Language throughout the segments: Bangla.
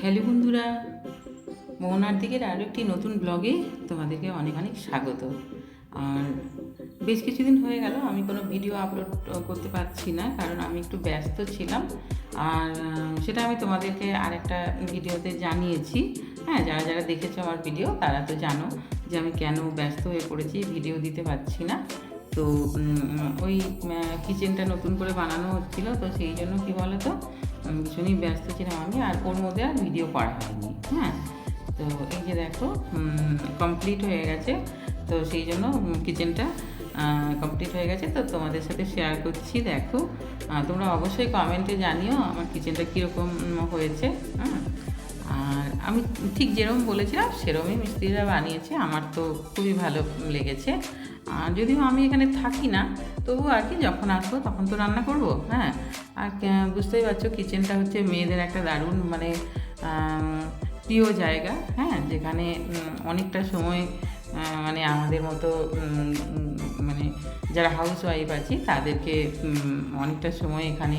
হ্যালো বন্ধুরা, মোহনার দিকের আরও একটি নতুন ব্লগে তোমাদেরকে অনেক অনেক স্বাগত। আর বেশ কিছুদিন হয়ে গেল, আমি কোনো ভিডিও আপলোড করতে পারছি না, কারণ আমি একটু ব্যস্ত ছিলাম। আর সেটা আমি তোমাদেরকে আরেকটা ভিডিওতে জানিয়েছি। হ্যাঁ যারা যারা দেখেছ আমার ভিডিও, তারা তো জানো যে আমি কেন ব্যস্ত হয়ে পড়েছি, ভিডিও দিতে পারছি না। তো ওই কিচেনটা নতুন করে বানানো হচ্ছিল, তো সেই জন্য কি বলো তো ভীষণই ব্যস্ত ছিলাম আমি, আর ওর মধ্যে আর ভিডিও করা হয়নি হ্যাঁ? তো এই যে দেখো কমপ্লিট হয়ে গেছে, তো সেই জন্য কিচেনটা কমপ্লিট হয়ে গেছে, তো তোমাদের সাথে শেয়ার করছি, দেখো। তোমরা অবশ্যই কমেন্টে জানিও আমার কিচেনটা কীরকম হয়েছে হ্যাঁ? আর আমি ঠিক যেরকম বলেছিলাম সেরকমই মিস্ত্রিরা বানিয়েছে, আমার তো খুবই ভালো লেগেছে। যদিও আমি এখানে থাকি না, তবু আর কি যখন আসব তখন তো রান্না করব হ্যাঁ? আর বুঝতেই পারছ কিচেনটা হচ্ছে মেয়েদের একটা দারুণ মানে প্রিয় জায়গা হ্যাঁ? যেখানে অনেকটা সময় মানে আমাদের মতো মানে যারা হাউস ওয়াইফ আছি তাদেরকে অনেকটা সময় এখানে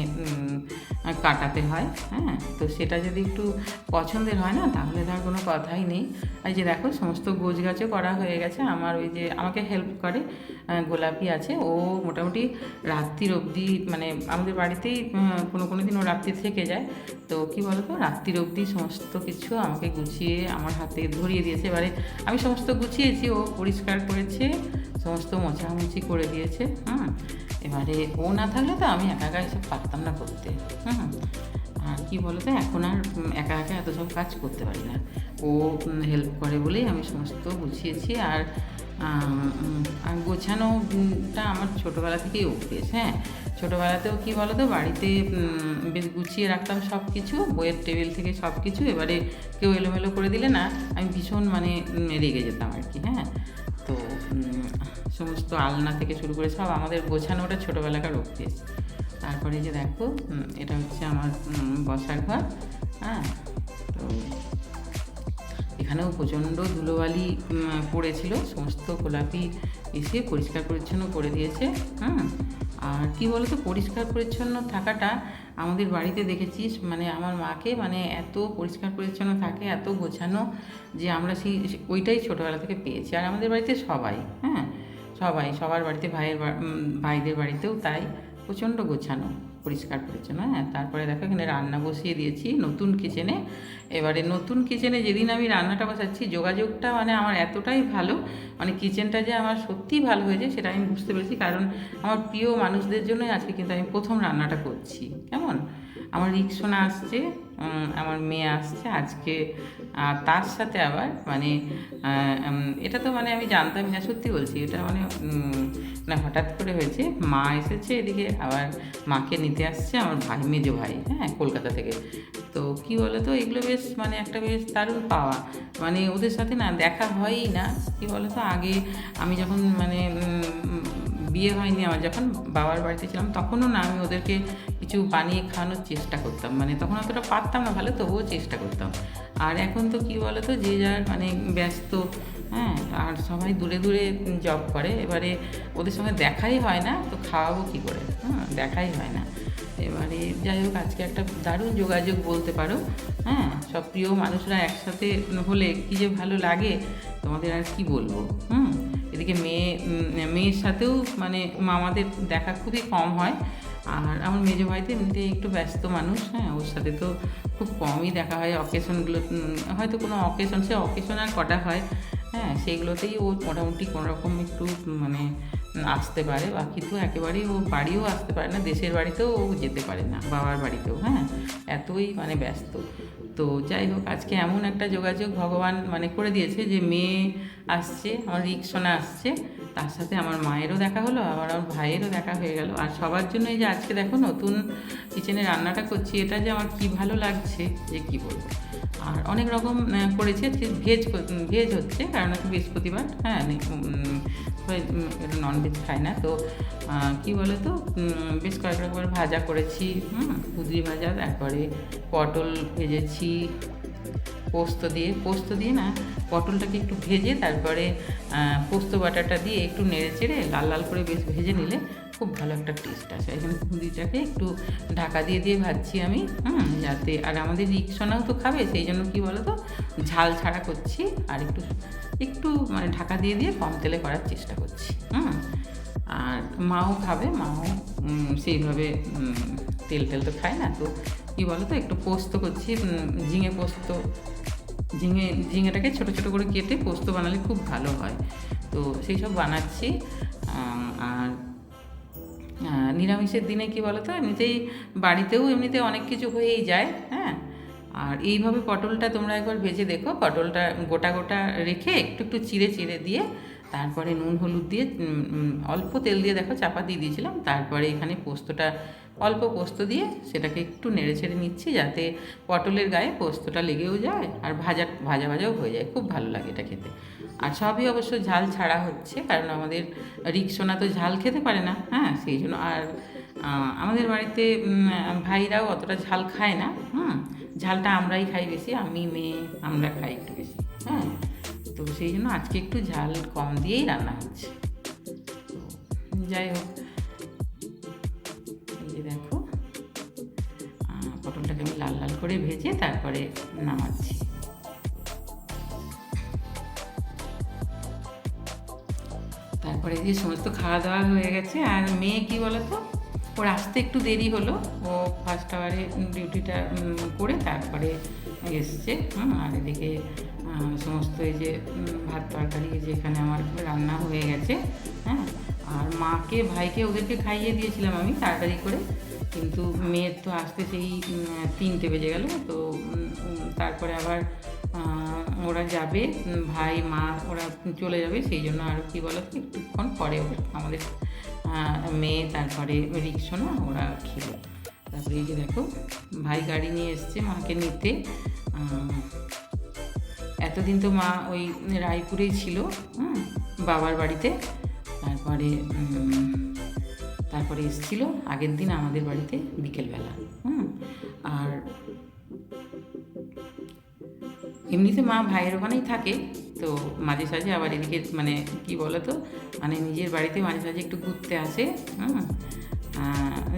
কাটাতে হয় হ্যাঁ? তো সেটা যদি একটু পছন্দের হয় না, তাহলে তার কোনো কথাই নেই। আর যে দেখো, সমস্ত গোছ গাছও করা হয়ে গেছে। আমার ওই যে, আমাকে হেল্প করে গোলাপি আছে। ও মোটামুটি রাত্রির অবধি মানে আমাদের বাড়িতেই কোনো কোনো দিন ও রাত্রি থেকে যায়। তো কী বলতো, রাত্রির অবধি সমস্ত কিছু আমাকে গুছিয়ে, আমার হাতে ধরিয়ে দিয়েছে। এবারে আমি সমস্ত গুছিয়েছি, ও পরিষ্কার করেছে, সমস্ত মোছামুছি করে দিয়েছে হুম এবারে ও না থাকলে তো আমি একা একা এসব পারতাম না করতে। হুম আর কি বলতো, এখন আর একা একা এত সব কাজ করতে পারি না। ও হেল্প করে বলেই আমি সমস্ত গুছিয়েছি আর আর গোছানোটা আমার ছোটোবেলা থেকেই অভ্যেস হ্যাঁ। ছোটোবেলাতেও কী বলো তো বাড়িতে বেশ গুছিয়ে রাখতাম সব কিছু বইয়ের টেবিল থেকে সব কিছু এবারে কেউ এলোমেলো করে দিলে না, আমি ভীষণ মানে রেগে যেতাম আর কি হ্যাঁ। তো সমস্ত আলনা থেকে শুরু করে সব আমাদের গোছানো ওটা ছোটোবেলাকার অভ্যেস। তারপরে যে দেখো এটা হচ্ছে আমার বসার ঘর হ্যাঁ? তো এখানেও প্রচণ্ড ধুলোবালি পড়েছিল। সমস্ত গোলাপি এসে পরিষ্কার পরিচ্ছন্ন করে দিয়েছে হ্যাঁ আর কি বলতো, পরিষ্কার পরিচ্ছন্ন থাকাটা আমাদের বাড়িতে দেখেছিস মানে আমার মাকে মানে এত পরিষ্কার পরিচ্ছন্ন থাকে, এত গোছানো যে আমরা সেই ওইটাই ছোটোবেলা থেকে পেয়েছি। আর আমাদের বাড়িতে সবাই হ্যাঁ সবাই, সবার বাড়িতে ভাইয়ের ভাইদের বাড়িতেও তাই, প্রচণ্ড গোছানো। পরিষ্কার পরিচ্ছন্ন হ্যাঁ তারপরে দেখো এখানে রান্না বসিয়ে দিয়েছি নতুন কিচেনে এবারে নতুন কিচেনে যেদিন আমি রান্নাটা বসাচ্ছি, যোগাযোগটা মানে আমার এতটাই ভালো মানে কিচেনটা যে আমার সত্যিই ভালো হয়েছে সেটা আমি বুঝতে পেরেছি, কারণ আমার প্রিয় মানুষদের জন্যই আজকে কিন্তু আমি প্রথম রান্নাটা করছি, কেমন? আমার রিক্সোনা আসছে আমার মেয়ে আসছে আজকে তার সাথে আবার মানে এটা তো মানে আমি জানতামই না সত্যি বলছি এটা মানে উম, না হঠাৎ করে হয়েছে মা এসেছে এদিকে আবার মাকে নিতে আসছে আমার ভাই মেজো ভাই হ্যাঁ কলকাতা থেকে। তো কি বলো তো এগুলো বেশ মানে একটা বেশ দারুণ পাওয়া মানে ওদের সাথে না দেখা হয়ই না কি বলো তো আগে আমি যখন মানে বিয়ে হয়নি আমার যখন বাবার বাড়িতে ছিলাম তখনও না আমি ওদেরকে কিছু বানিয়ে খাওয়ানোর চেষ্টা করতাম। মানে তখন অতটা পারতাম না, ভালো তবুও চেষ্টা করতাম। আর এখন তো কী বলো তো যে যার মানে ব্যস্ত হ্যাঁ আর সবাই দূরে দূরে জব করে, এবারে ওদের সঙ্গে দেখাই হয় না, তো খাওয়াবো কী করে? হ্যাঁ দেখাই হয় না। এবারে যাই হোক, আজকে একটা দারুণ যোগাযোগ বলতে পারো হ্যাঁ সব প্রিয় মানুষরা একসাথে হলে কী যে ভালো লাগে, তোমাদের আর কি বলব, হুম? এদিকে মেয়ে মেয়ের সাথেও মানে মামাদের দেখা খুবই কম হয় আর আমার মেজো ভাই তো এমনিতে একটু ব্যস্ত মানুষ হ্যাঁ ওর সাথে তো খুব কমই দেখা হয়। অকেশনগুলো হয়তো কোনো অকেশন সে অকেশন আর কটা হয় হ্যাঁ সেইগুলোতেই ও মোটামুটি কোনো রকম একটু মানে আসতে পারে। বাকি তো একেবারেই ও বাড়িও আসতে পারে না, দেশের বাড়িতেও ও যেতে পারে না, বাবার বাড়িতেও হ্যাঁ এতই মানে ব্যস্ত। তো যাই হোক, আজকে এমন একটা যোগাযোগ ভগবান মানে করে দিয়েছে যে মেয়ে আসছে, আমার রিক্সোনা আসছে তার সাথে আমার মায়েরও দেখা হলো, আবার আমার ভাইয়েরও দেখা হয়ে গেল। আর সবার জন্য এই যে আজকে দেখো নতুন কিচেনে রান্নাটা করছি, এটা যে আমার কি ভালো লাগছে, যে কি বলব। আর অনেক রকম করেছি ভেজ ভেজ হচ্ছে, কারণ আজকে বৃহস্পতিবার হ্যাঁ নন ভেজ খায় না, তো কি বলে তো বেশ কয়েক রকমের ভাজা করেছি, হুম কুদরি ভাজা, তারপরে পটল ভেজেছি পোস্ত দিয়ে পোস্ত দিয়ে না পটলটাকে একটু ভেজে তারপরে পোস্ত বাটাটা দিয়ে একটু নেড়ে চেড়ে লাল লাল করে বেশ ভেজে নিলে খুব ভালো একটা টেস্ট আসে। এখানে খুঁদিটাকে একটু ঢাকা দিয়ে দিয়ে ভাজছি আমি, হুম, যাতে আর আমাদের রিক্সনাও তো খাবে, সেই জন্য কী বলো তো ঝাল ছাড়া করছি আর একটু একটু মানে ঢাকা দিয়ে দিয়ে কম তেলে করার চেষ্টা করছি, হুম। আর মাও খাবে, মাও সেইভাবে তেল টেল তো খায় না, তো কী বলো তো একটু পোস্ত করছি ঝিঙে পোস্ত ঝিঙে, ঝিঙেটাকে ছোটো ছোটো করে কেটে পোস্ত বানালে খুব ভালো হয়। তো সেই সব বানাচ্ছি। আর নিরামিষের দিনে কি বলো তো এমনিতেই বাড়িতেও এমনিতে অনেক কিছু হয়েই যায় হ্যাঁ? আর এইভাবে পটলটা তোমরা একবার ভেজে দেখো। পটলটা গোটা গোটা রেখে একটু একটু চিড়ে চিড়ে দিয়ে তারপরে নুন, হলুদ দিয়ে অল্প তেল দিয়ে দেখো, চাপা দিয়ে দিয়েছিলাম। তারপরে এখানে পোস্তটা অল্প পোস্ত দিয়ে সেটাকে একটু নেড়ে ছেড়ে নিচ্ছি যাতে পটলের গায়ে পোস্তটা লেগেও যায় আর ভাজা ভাজা ভাজাও হয়ে যায়। খুব ভালো লাগে এটা খেতে। আর সবই অবশ্য ঝাল ছাড়া হচ্ছে, কারণ আমাদের রিক্সোনা তো ঝাল খেতে পারে না হ্যাঁ সেই জন্য আর আমাদের বাড়িতে ভাইরাও অতটা ঝাল খায় না, হুম, ঝালটা আমরাই খাই বেশি, আমি, মেয়ে, আমরা খাই একটু বেশি হ্যাঁ তো সেই জন্য আজকে একটু ঝাল কম দিয়েই রান্না হচ্ছে। যাই হোক দেখো। পটলটাকে আমি লাল লাল করে ভেজে তারপরে নামাচ্ছি। তারপরে যে সমস্ত খাওয়া দাওয়া হয়ে গেছে। আর মেয়ে কি বলতো? ওর আসতে একটু দেরি হলো। ও ফার্স্ট আওয়ারে ডিউটিটা করে তারপরে এসছে। আর এদিকে সমস্ত এই যে ভাত তরকারি যেখানে আমার রান্না হয়ে গেছে। হ্যাঁ আর মাকে, ভাইকে ওদেরকে খাইয়ে দিয়েছিলাম আমি তাড়াতাড়ি করে। কিন্তু মেয়ের তো আসতে সেই তিনটে বেজে গেল। তো তারপরে আবার ওরা যাবে, ভাই, মা ওরা চলে যাবে। সেই জন্য আর কি বলো তো, একটুক্ষণ পরে আমাদের মেয়ে, তারপরে রিক্সো না ওরা খেলো। তারপরে এই যে দেখো, ভাই গাড়ি নিয়ে এসছে মাকে নিতে। এতদিন তো মা ওই রায়পুরেই ছিল বাবার বাড়িতে। তারপরে তারপরে এসেছিল আগের দিন আমাদের বাড়িতে বিকেলবেলা, হুম? আর এমনিতে মা ভাইয়ের ওখানেই থাকে, তো মাঝে সাঝে আবার এদিকে মানে কি বলো তো মানে নিজের বাড়িতে মাঝে সাঝে একটু ঘুরতে আসে, হুম?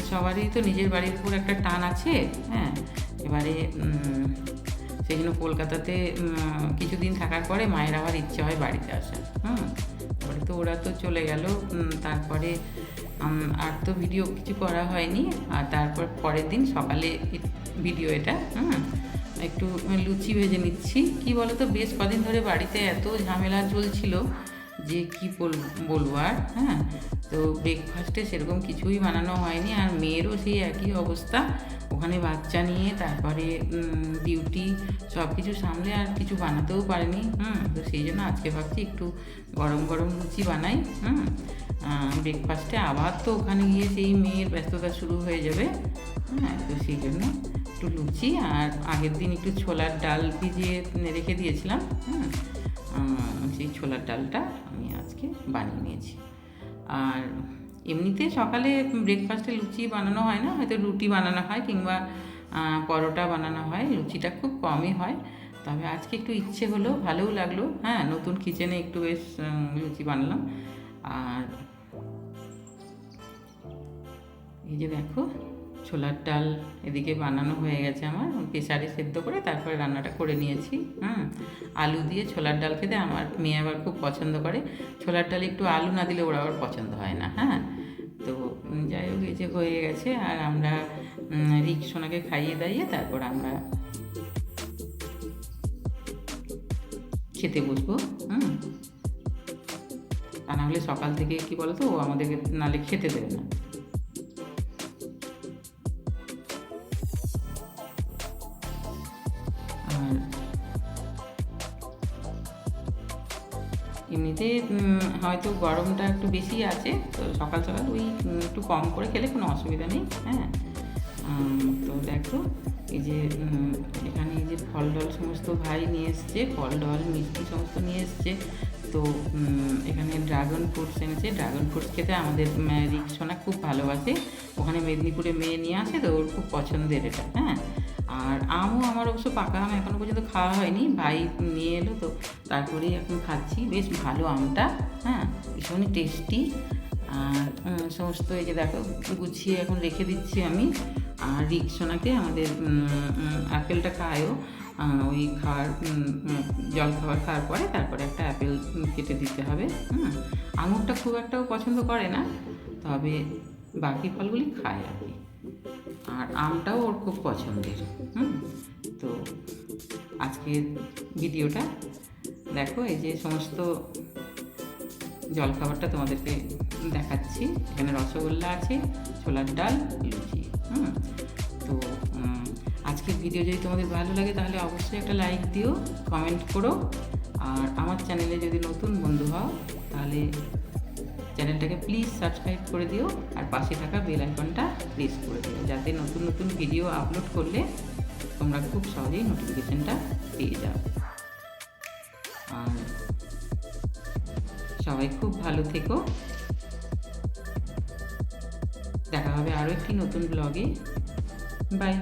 সবারই তো নিজের বাড়ির উপর একটা টান আছে হ্যাঁ? এবারে সেই জন্য কলকাতাতে কিছু কিছুদিন থাকার পরে মায়ের আবার ইচ্ছে হয় বাড়িতে আসা। হুম? তারপরে তো ওরা তো চলে গেল তারপরে আর তো ভিডিও কিছু করা হয়নি। আর তারপর পরের দিন সকালে ভিডিও এটা, হুম? একটু লুচি ভেজে নিচ্ছি। কি বলতো, বেশ কদিন ধরে বাড়িতে এত ঝামেলা চলছিল। যে কি বল- বলব আর হ্যাঁ? তো ব্রেকফাস্টে সেরকম কিছুই বানানো হয়নি, আর মেয়েরও সেই একই অবস্থা। ওখানে বাচ্চা নিয়ে তারপরে ডিউটি সব কিছু সামলে আর কিছু বানাতেও পারেনি, হুম? তো সেই জন্য আজকে ভাবছি একটু গরম গরম লুচি বানাই, হুম? ব্রেকফাস্টে আবার তো ওখানে গিয়ে সেই মেয়ের ব্যস্ততা শুরু হয়ে যাবে হ্যাঁ? তো সেই জন্য একটু লুচি আর আগের দিন একটু ছোলার ডাল ভিজিয়ে রেখে দিয়েছিলাম, হুম? সেই ছোলার ডালটা আমি আজকে বানিয়ে নিয়েছি। আর এমনিতে সকালে ব্রেকফাস্টে লুচি বানানো হয় না, হয়তো রুটি বানানো হয় কিংবা পরোটা বানানো হয়, লুচিটা খুব কমই হয়। তবে আজকে একটু ইচ্ছে হলো, ভালোও লাগল হ্যাঁ নতুন কিচেনে একটু বেশ লুচি বানালাম। আর এই যে দেখো ছোলার ডাল এদিকে বানানো হয়ে গেছে আমার। প্রেসারে সেদ্ধ করে তারপরে রান্নাটা করে নিয়েছি। হুম, আলু দিয়ে ছোলার ডাল খেতে আমার মেয়ে আবার খুব পছন্দ করে। ছোলার ডাল একটু আলু না দিলে ওরা আবার পছন্দ হয় না হ্যাঁ। তো যাই হোক, এই যে হয়ে গেছে। আর আমরা রিক্সোনাকে খাইয়ে দাইয়ে তারপর আমরা খেতে বসবো, হুম। তা না হলে সকাল থেকে কি বলতো? ও আমাদেরকে নালে খেতে দেবে না। এমনিতে হয়তো গরমটা একটু বেশি আছে, তো সকাল সকাল ওই একটু কম করে খেলে কোনো অসুবিধা নেই হ্যাঁ। তো দেখো, এই যে এখানে এই যে ফল ডল সমস্ত ভাই নিয়ে এসছে, ফল ডল, মিষ্টি সমস্ত নিয়ে এসছে, তো এখানে ড্রাগন ফ্রুটস এনেছে, ড্রাগন ফ্রুটস খেতে আমাদের রিক্সোনা খুব ভালোবাসে, ওখানে মেদিনীপুরে মেয়ে নিয়ে আসে, তো ওর খুব পছন্দের এটা হ্যাঁ। আর আমও আমার অবশ্য পাকা আম এখনও পর্যন্ত খাওয়া হয়নি। ভাই নিয়ে এলো তো, তারপরেই এখন খাচ্ছি। বেশ ভালো আমটা হ্যাঁ? ভীষণই টেস্টি আর সমস্ত এই যে দেখো, গুছিয়ে এখন রেখে দিচ্ছি আমি। আর রিক্সোনাকে আমাদের আপেলটা খায়ও। ওই খাওয়ার জল খাবার খাওয়ার পরে তারপরে একটা অ্যাপেল কেটে দিতে হবে, হুম? আঙুরটা খুব একটাও পছন্দ করে না, তবে বাকি ফলগুলি খায় আর কি। আর আমটাও ওর খুব পছন্দের, হুম? তো আজকের ভিডিওটা দেখো, এই যে সমস্ত জলখাবারটা তোমাদেরকে দেখাচ্ছি। এখানে রসগোল্লা আছে, ছোলার ডাল লুচি হুম? তো আজকের ভিডিও যদি তোমাদের ভালো লাগে তাহলে অবশ্যই একটা লাইক দিও, কমেন্ট করো। আর আমার চ্যানেলে যদি নতুন বন্ধু হও তাহলে চ্যানেলটাকে প্লিজ সাবস্ক্রাইব করে দিও আর পাশে থাকা বেল আইকনটা প্রেস করে দিও, যাতে নতুন নতুন ভিডিও আপলোড করলে তোমরা খুব সহজেই নোটিফিকেশনটা পেয়ে যাও। আর সবাই খুব ভালো থেকো। দেখা হবে আরও একটি নতুন ব্লগে বাই